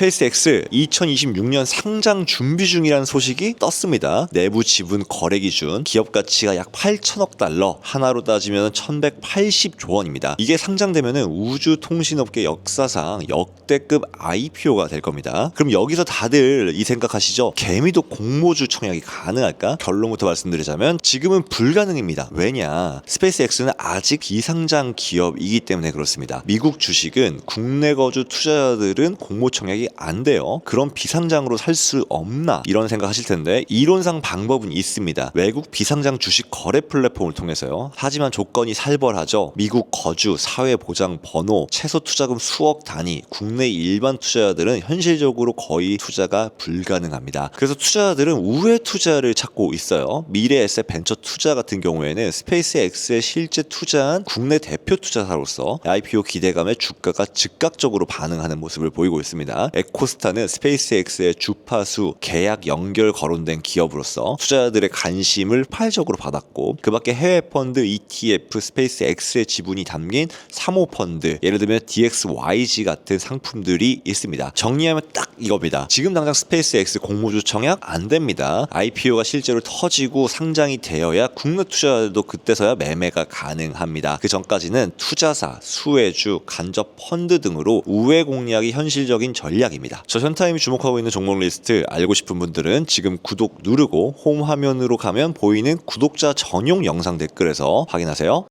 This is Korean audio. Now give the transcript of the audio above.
스페이스X 2026년 상장 준비 중이라는 소식이 떴습니다. 내부 지분 거래 기준 기업 가치가 약 8천억 달러, 하나로 따지면 1,180조 원입니다. 이게 상장되면 우주 통신업계 역사상 역대급 IPO가 될 겁니다. 그럼 여기서 다들 이 생각하시죠? 개미도 공모주 청약이 가능할까? 결론부터 말씀드리자면 지금은 불가능입니다. 왜냐? 스페이스X는 아직 비상장 기업이기 때문에 그렇습니다. 미국 주식은 국내 거주 투자자들은 공모 청약이 안 돼요. 그럼 비상장으로 살 수 없나? 이런 생각하실 텐데 이론상 방법은 있습니다. 외국 비상장 주식 거래 플랫폼을 통해서요. 하지만 조건이 살벌하죠. 미국 거주, 사회 보장 번호, 최소 투자금 수억 단위, 국내 일반 투자자들은 현실적으로 거의 투자가 불가능합니다. 그래서 투자자들은 우회 투자를 찾고 있어요. 미래 에셋 벤처 투자 같은 경우에는 스페이스X에 실제 투자한 국내 대표 투자사로서 IPO 기대감에 주가가 즉각적으로 반응하는 모습을 보이고 있습니다. 에코스타는 스페이스X의 주파수 계약 연결 거론된 기업으로서 투자자들의 관심을 폭발적으로 받았고 그밖에 해외 펀드 ETF 스페이스X의 지분이 담긴 사모 펀드 예를 들면 DXYG 같은 상품들이 있습니다. 정리하면 딱 이겁니다. 지금 당장 스페이스X 공모주 청약 안 됩니다. IPO가 실제로 터지고 상장이 되어야 국내 투자자들도 그때서야 매매가 가능합니다. 그 전까지는 투자사, 수혜주, 간접 펀드 등으로 우회 공략이 현실적인 전략 입니다. 저 현타임이 주목하고 있는 종목 리스트 알고 싶은 분들은 지금 구독 누르고 홈 화면으로 가면 보이는 구독자 전용 영상 댓글에서 확인하세요.